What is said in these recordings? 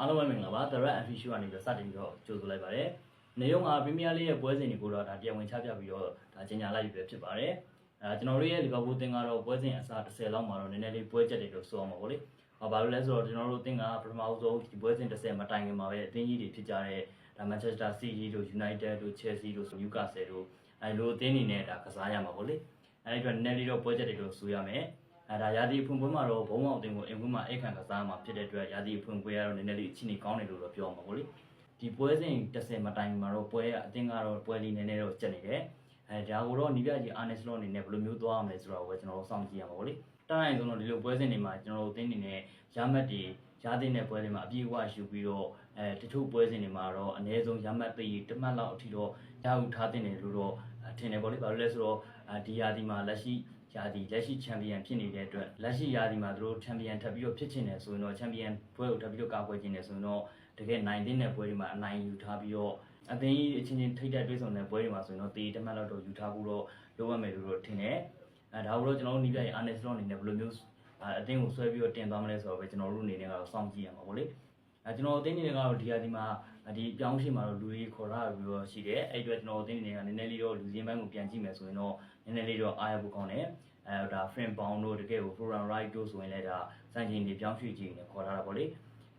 အားလုံးပဲမင်္ဂလာပါ The Red and Fish Show ကနေပြီးတော့စတင်ပြီးတော့ကြိုဆိုလိုက်ပါတယ်။နေရုံကပရီးမီးယားလိရဲ့ပွဲစဉ်တွေကိုတော့ဒါတရားဝင်ချပြပြီးတော့ဒါကြီးညာလိုက်ပြီပဲဖြစ်ပါတယ်။အဲကျွန်တော်တို့ရဲ့လီဗာပူးအသင်းကတော့ပွဲစဉ်အစား30လောက်မှာတော့နည်းနည်းလေးပွဲချက်တွေလို့ဆိုအောင်ပါဗောလေ။ဟောဘာလို့လဲဆိုတော့ကျွန်တော်တို့အသင်းကပထမဆုံးဒီပွဲစဉ်30မတိုင်ခင်မှာပဲအသင်းကြီးတွေဖြစ်ကြတဲ့ဒါ Manchester City တို့ United တို့ Chelsea တို့ Newcastle တို့အဲလိုအသင်းတွေနဲ့ဒါကစားရမှာဗောလေ။အဲဒီအတွက်နည်းနည်းလေးတော့ပွဲချက်တွေလို့ဆိုရမယ်။ အဲဒါရာသီအဖွင့်ပွဲမှာတော့ဘုံမောင်အသင်းကိုအင်ကွင်းမှာအိတ်ခံကစားမှာဖြစ်တဲ့အတွက်ရာသီအဖွင့်ပွဲကတော့နည်းနည်းလေးအချင်းကြီးကောင်းတယ်လို့တော့ပြောမှာဗောလေ။ဒီပွဲစဉ်30မတိုင်မှာတော့ပွဲအသင်းကတော့ပွဲလေးနည်းနည်းတော့ကျက်နေတယ်။အဲဒါကိုတော့နီးပြကြီးအာနက်စလောအနေနဲ့ဘယ်လိုမျိုးသွားရမလဲဆိုတော့ပဲကျွန်တော်တို့စောင့်ကြည့်ရမှာဗောလေ။တနိုင်ဆုံးတော့ဒီလိုပွဲစဉ်တွေမှာကျွန်တော်တို့အသင်းအနေနဲ့ရမတ်တွေရတဲ့တဲ့ပွဲတွေမှာအပြည့်အဝယူပြီးတော့အဲတချို့ပွဲစဉ်တွေမှာတော့အနည်းဆုံးရမတ်သိတစ်မှတ်လောက်အထိတော့ရယူထားတဲ့တယ်လို့တော့ထင်တယ်ဗောလေ။ဘာလို့လဲဆိုတော့ဒီယာဒီမှာလက်ရှိ ယာဒီလက်ရှိချန်ပီယံဖြစ်နေတဲ့အတွက်လက်ရှိယာဒီမှာသူတို့ချန်ပီယံထပ်ပြီးတော့ဖြစ်ချင်တယ်ဆိုရင်တော့ချန်ပီယံပွဲကိုထပ်ပြီးတော့ကာကွယ်ချင်တယ်ဆိုရင်တော့တကယ်နိုင်တဲ့ပွဲတွေမှာအနိုင်ယူထားပြီးတော့အသင်းကြီးအချင်းချင်းထိတ်တက်တွေးဆောင်တဲ့ပွဲတွေမှာဆိုရင်တော့တေးတစ်မှတ်လောက်တော့ယူထားဖို့တော့လိုအပ်မယ်လို့တော့ထင်တယ်အဲဒါကိုတော့ကျွန်တော်တို့နီးပြရဲ့အာနက်စလောအနေနဲ့ဘယ်လိုမျိုးအသင်းကိုဆွဲပြီးတော့တင်သွားမလဲဆိုတော့ပဲကျွန်တော်တို့အနေနဲ့ကတော့စောင့်ကြည့်ရမှာပေါ့လေ အဲကျွန်တော်အသင်းအနေနဲ့ကတော့ဒီဟာဒီမှာဒီပြောင်းရှိမှာတော့လူကြီးခေါ်လာပြီးတော့ရှိတယ်အဲ့အတွက်ကျွန်တော်အသင်းအနေနဲ့ကနည်းနည်းလေးတော့လူချင်းပိုင်းကိုပြန်ကြည့်မယ်ဆိုရင်တော့နည်းနည်းလေးတော့အားရဖို့ကောင်းတယ်အဲဒါ frame bound တို့တကယ်ကို program right တို့ဆိုရင်လည်းဒါစံချိန်တွေပြောင်းရွှေ့ကြည့်နေခေါ်လာတာပေါ့လေ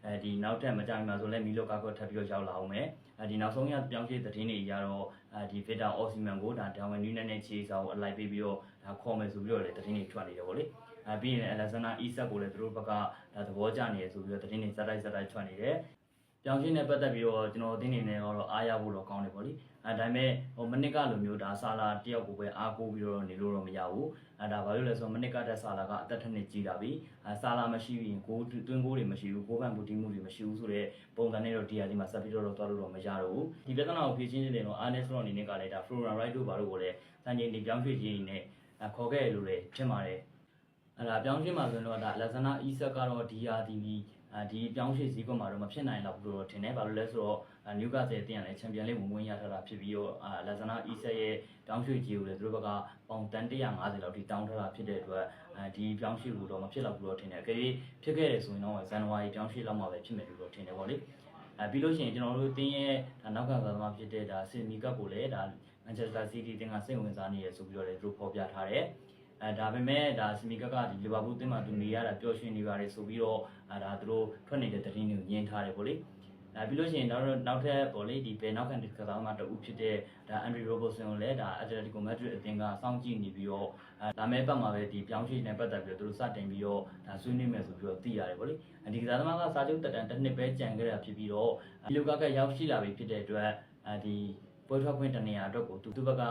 အဲဒီနောက်ထပ်မကြိုင်မှာဆိုလည်းမီလိုကာကောထပ်ပြီးတော့ရောက်လာအောင်မယ်အဲဒီနောက်ဆုံးရပြောင်းရွှေ့သတင်းတွေရတော့အဲဒီ Vita Osimhen ကိုဒါ Darwin Nunes နဲ့ခြေစာကိုအလိုက်ပေးပြီးတော့ဒါခေါ်မယ်ဆိုပြီးတော့လည်းသတင်းတွေထွက်နေတယ်ပေါ့လေ အဲပြီးရင် Alexander Isak ကိုလည်းသူတို့ဘက်ကဒါသဘောကျနေရဆိုပြီးတော့သတင်းတွေစတိုက်စတိုက်ထွက်နေတယ်ပြောင်းရှင်းနဲ့ပတ်သက်ပြီးတော့ကျွန်တော်အသိနေနဲ့တော့အားရဖို့တော့ကောင်းတယ်ပေါ့လေအဲဒါပေမဲ့ဟိုမနစ်ကလိုမျိုးဒါဆာလာတယောက်ကိုပဲအားကိုးပြီးတော့နေလို့တော့မရဘူးအဲဒါဘာလို့လဲဆိုတော့မနစ်ကတဲ့ဆာလာကအသက်ထက်နှစ်ကြီးလာပြီအဲဆာလာမရှိရင်ကိုတွင်းကိုတွေမရှိဘူးကိုပန်ဘူတီမှုတွေမရှိဘူးဆိုတော့ပုံစံနဲ့တော့ဒီဟာဒီမှာဆက်ပြီးတော့တော့သွားလို့တော့မရတော့ဘူးဒီပြဿနာကိုဖြေရှင်းနေတယ်တော့အာနက်စလော့အနေနဲ့ကလည်းဒါ Flora Right တို့ဘာလို့ကိုလည်းစံချိန်ဒီပြောင်းရွှေ့ခြင်းနဲ့ခေါ်ခဲ့လို့လည်းဖြစ်ပါတယ် အဲ့ဒါပြောင်းရွှေ့မှာဆိုရင်တော့ဒါလက်ဇနာအီဆက်ကတော့ဒီယာဒီဒီပြောင်းရွှေ့စည်းကွက်မှာတော့မဖြစ်နိုင်တော့ဘူးလို့ထင်တယ်။ဘာလို့လဲဆိုတော့နျူကာဆယ်တင်ရလဲချန်ပီယံလိဝင်ဝင်ရထားတာဖြစ်ပြီးတော့လက်ဇနာအီဆက်ရဲ့ပြောင်းရွှေ့ကြီးကိုလည်းသူတို့ဘက်ကပေါင်တန်150လောက်ထိတောင်းထားတာဖြစ်တဲ့အတွက်ဒီပြောင်းရွှေ့ကိုတော့မဖြစ်တော့ဘူးလို့ထင်တယ်။အကယ်၍ဖြစ်ခဲ့တယ်ဆိုရင်တော့ဇန်နဝါရီပြောင်းရွှေ့လောက်မှပဲဖြစ်မယ်လို့ထင်တယ်ပေါ့လေ။အဲပြီးလို့ရှိရင်ကျွန်တော်တို့တင်းရဲ့နောက်ကစားသမားဖြစ်တဲ့ဒါစင်မီကပ်ကိုလည်းဒါမန်ချက်စတာစီးတီးတင်းကစိတ်ဝင်စားနေရဆိုပြီးတော့လည်းသူတို့ဖော်ပြထားတယ်။ အဲဒါပေမဲ့ဒါစမီကကဒီလီဗာပူးအသင်းမှာသူနေရတာပျော်ရွှင်နေပါတယ်ဆိုပြီးတော့အဲဒါသူတို့ထွက်နေတဲ့သတင်းတွေကိုညှင်းထားတယ်ပေါ့လေအဲပြီးလို့ရှိရင်နောက်နောက်ထပ်ပေါ့လေဒီဘယ်နောက်ခံကစားသမားတဦးဖြစ်တဲ့ဒါအန်ဒရီရိုဘိုဆန်ကိုလည်းဒါအက်တလက်တီကိုမက်ဒရစ်အသင်းကစောင့်ကြည့်နေပြီးတော့အဲဒါမဲ့ပတ်မှာပဲဒီပြောင်းရွှေ့နေပတ်သက်ပြီးတော့သူတို့စတင်ပြီးတော့ဒါဆွေးနွေးမယ်ဆိုပြီးတော့သိရတယ်ပေါ့လေဒီကစားသမားကစာချုပ်တက်တန်တစ်နှစ်ပဲကြံခဲ့တာဖြစ်ပြီးတော့ဒီလိုကကရောက်ရှိလာပြီဖြစ်တဲ့အတွက်အဲဒီပွဲထွက်ခွင့်တနေရာအတွက်ကိုသူသူဘက်က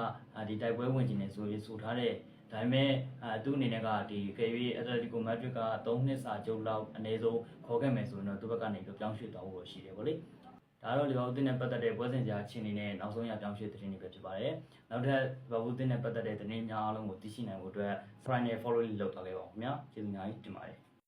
ဒီတိုက်ပွဲဝင်ကျင်နေဆိုပြီးဆိုထားတဲ့ ဒါပေမဲ့အဲသူ့အနေနဲ့ကဒီကေဗီအက်တလက်တီကိုမက်ဒရစ်က3နှစ်စာချုပ်လောက်အနည်းဆုံးခေါ်ခဲ့မယ်ဆိုရင်တော့သူ့ဘက်ကနေပြောင်းရွှေ့သွားဖို့ရှိတယ်ဗောလေဒါတော့လီဗာပူးတင်းနဲ့ပတ်သက်တဲ့ပွဲစဉ်ကြားချင်းနေနဲ့နောက်ဆုံးရပြောင်းရွှေ့သတင်းတွေပဲဖြစ်ပါတယ်နောက်ထပ်လီဗာပူးတင်းနဲ့ပတ်သက်တဲ့သတင်းများအားလုံးကိုသိရှိနိုင်ဖို့အတွက် Friday follow လုပ်ထားခဲ့ပါဦးခင်ဗျာကျေးဇူးများကြီးတင်ပါတယ်